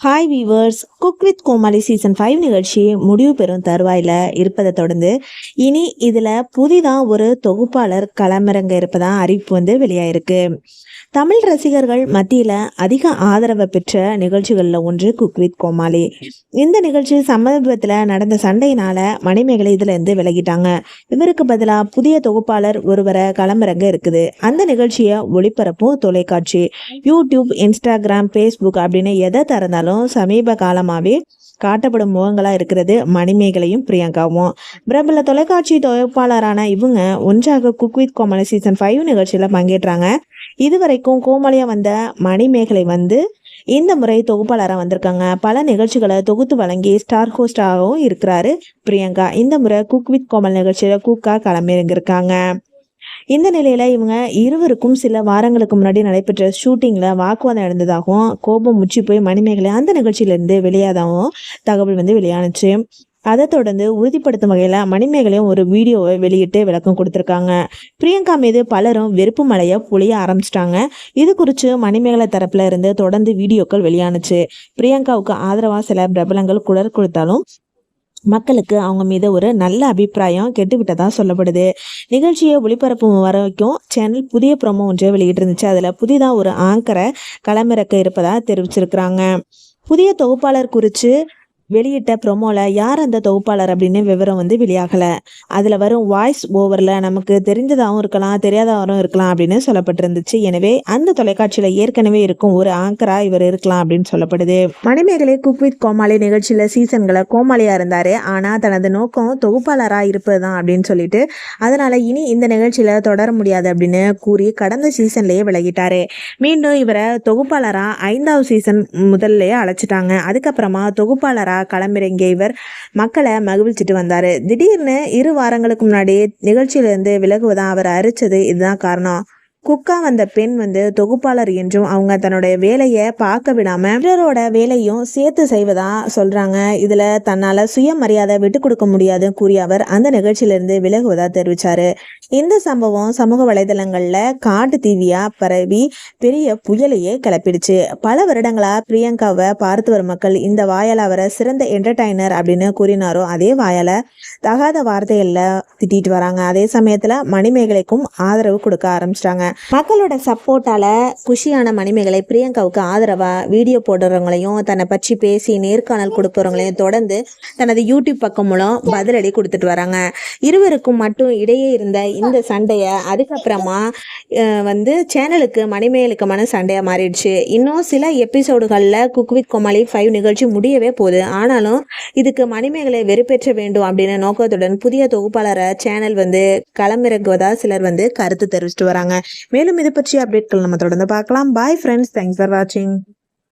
Hi viewers cook with Comali season five நிகழ்ச்சி முடிவு பெறும் தருவாயில் இருப்பதை தொடர்ந்து இனி இதில் புதிதாக ஒரு தொகுப்பாளர் களமிறங்க இருப்பதா அறிவிப்பு வந்து வெளியாயிருக்கு. தமிழ் ரசிகர்கள் மத்தியில் அதிக ஆதரவை பெற்ற நிகழ்ச்சிகளில் ஒன்று குக் வித் கோமாளி. இந்த நிகழ்ச்சி சமீபத்தில் நடந்த சண்டையினால மணிமேகலை இதுலேருந்து விலகிட்டாங்க. இவருக்கு பதிலாக புதிய தொகுப்பாளர் ஒருவரை களமிறங்க இருக்குது. அந்த நிகழ்ச்சியை ஒளிபரப்பும் தொலைக்காட்சி யூடியூப் இன்ஸ்டாகிராம் ஃபேஸ்புக் அப்படின்னு எதை திறந்தாலும் சமீப காலமாகவே காட்டப்படும் முகங்களாக இருக்கிறது மணிமேகலையும் பிரியங்காவும். பிரபல தொலைக்காட்சி தொகுப்பாளரான இவங்க ஒன்றாக குக் வித் சீசன் ஃபைவ் நிகழ்ச்சியில் பங்கேற்றாங்க. இதுவரைக்கும் கோமலையா வந்த மணிமேகலை வந்து இந்த முறை தொகுப்பாளராக வந்திருக்காங்க. பல நிகழ்ச்சிகளை தொகுத்து வழங்கி ஸ்டார் ஹோஸ்டாகவும் இருக்கிறாரு பிரியங்கா. இந்த முறை குக் வித் கோமல் நிகழ்ச்சியில் குக்கா கிளம்பியிருந்திருக்காங்க இந்த நிலையில இவங்க இருவருக்கும் சில வாரங்களுக்கு முன்னாடி நடைபெற்ற ஷூட்டிங்ல வாக்குவாதம் நடந்ததாகவும் கோபம் முச்சி போய் மணிமேகலை அந்த நிகழ்ச்சியிலிருந்து வெளியாதாகவும் தகவல் வந்து வெளியானுச்சு. அதை தொடர்ந்து உறுதிப்படுத்தும் வகையில் மணிமேகலையும் ஒரு வீடியோவை வெளியிட்டு விளக்கம் கொடுத்துருக்காங்க. பிரியங்கா மீது பலரும் வெறுப்பு மலையை புளிய ஆரம்பிச்சிட்டாங்க. இது குறித்து மணிமேகலை தரப்புல இருந்து தொடர்ந்து வீடியோக்கள் வெளியானுச்சு. பிரியங்காவுக்கு ஆதரவாக சில பிரபலங்கள் குரல் கொடுத்தாலும் மக்களுக்கு அவங்க மீது ஒரு நல்ல அபிப்பிராயம் கெட்டுவிட்டதா சொல்லப்படுது. நிகழ்ச்சியை ஒளிபரப்பும் வரைக்கும் சேனல் புதிய ப்ரோமோ ஒன்றை வெளியிட்டிருந்துச்சு. அதில் புதிதாக ஒரு ஆங்கரை களமிறக்க இருப்பதாக தெரிவிச்சிருக்கிறாங்க. புதிய தொகுப்பாளர் குறித்து வெளியிட்ட ப்ரொமோல யார் அந்த தொகுப்பாளர் அப்படின்னு விவரம் வந்து வெளியாகலை. அதில் வரும் வாய்ஸ் ஓவரில் நமக்கு தெரிஞ்சதாகவும் இருக்கலாம் தெரியாதவரும் இருக்கலாம் அப்படின்னு சொல்லப்பட்டிருந்துச்சு. எனவே அந்த தொலைக்காட்சியில் ஏற்கனவே இருக்கும் ஒரு ஆங்கரா இவர் இருக்கலாம் அப்படின்னு சொல்லப்படுது. மணிமேகலை குக் வித் கோமாளி நிகழ்ச்சியில் சீசன்களை கோமாளியாக இருந்தார். ஆனால் தனது நோக்கம் தொகுப்பாளராக இருப்பது தான் அப்படின்னு சொல்லிட்டு அதனால் இனி இந்த நிகழ்ச்சியில் தொடர முடியாது அப்படின்னு கூறி கடந்த சீசன்லேயே விலகிட்டாரு. மீண்டும் இவரை தொகுப்பாளராக ஐந்தாவது சீசன் முதல்லையே அழைச்சிட்டாங்க. அதுக்கப்புறமா தொகுப்பாளராக களமிறங்கிய இவர் மக்களை மகிழ்ச்சிட்டு வந்தார். திடீர்னு இரு வாரங்களுக்கு முன்னாடி நிகழ்ச்சியிலேருந்து விலகுவதான் அவர் அரிச்சது இதுதான் காரணம். குக்கா வந்த பெண் வந்து தொகுப்பாளர் என்றும் அவங்க தன்னுடைய வேலையை பார்க்க விடாம பிறரோட வேலையும் சேர்த்து செய்வதா சொல்றாங்க. இதுல தன்னால சுயமரியாதை விட்டு கொடுக்க முடியாது கூறிய அவர் அந்த நிகழ்ச்சியிலிருந்து விலகுவதா தெரிவிச்சாரு. இந்த சம்பவம் சமூக வலைதளங்கள்ல காட்டு தீவியா பரவி பெரிய புயலையே கிளப்பிடுச்சு. பல வருடங்களா பிரியங்காவை பார்த்து வரும் மக்கள் இந்த வாயால அவரை சிறந்த என்டர்டைனர் அப்படின்னு கூறினாரோ அதே வாயால தகாத வார்த்தைகள்ல திட்டிட்டு வராங்க. அதே சமயத்துல மணிமேகலைக்கும் ஆதரவு கொடுக்க ஆரம்பிச்சிட்டாங்க. மக்களோட சப்போர்ட்டால குஷியான மணிமேகலை பிரியங்காவுக்கு ஆதரவா வீடியோ போடுறவங்களையும் தன்னை பற்றி பேசி நேர்காணல் கொடுப்பவங்களையும் தொடர்ந்து தனது யூடியூப் பக்கம் மூலம் பதிலடி கொடுத்துட்டு வராங்க. இருவருக்கும் மட்டும் இடையே இருந்த இந்த சண்டையை அதுக்கப்புறமா வந்து சேனலுக்கு மணிமேகலுக்குமான சண்டையாக மாறிடுச்சு. இன்னும் சில எபிசோடுகளில் குக் வித் கோமாளி ஃபைவ் நிகழ்ச்சி முடியவே போகுது. ஆனாலும் இதுக்கு மணிமேகலை வெறுப்பேற்ற வேண்டும் அப்படின்னு நோக்கத்துடன் புதிய தொகுப்பாளரை சேனல் வந்து களமிறங்குவதா சிலர் வந்து கருத்து தெரிவிச்சுட்டு வராங்க. மேலும் இது பற்றிய அப்டேட்கள் நம்ம தொடர்ந்து பார்க்கலாம். பாய் ஃப்ரெண்ட்ஸ் தேங்க்ஸ் ஃபார் வாட்சிங்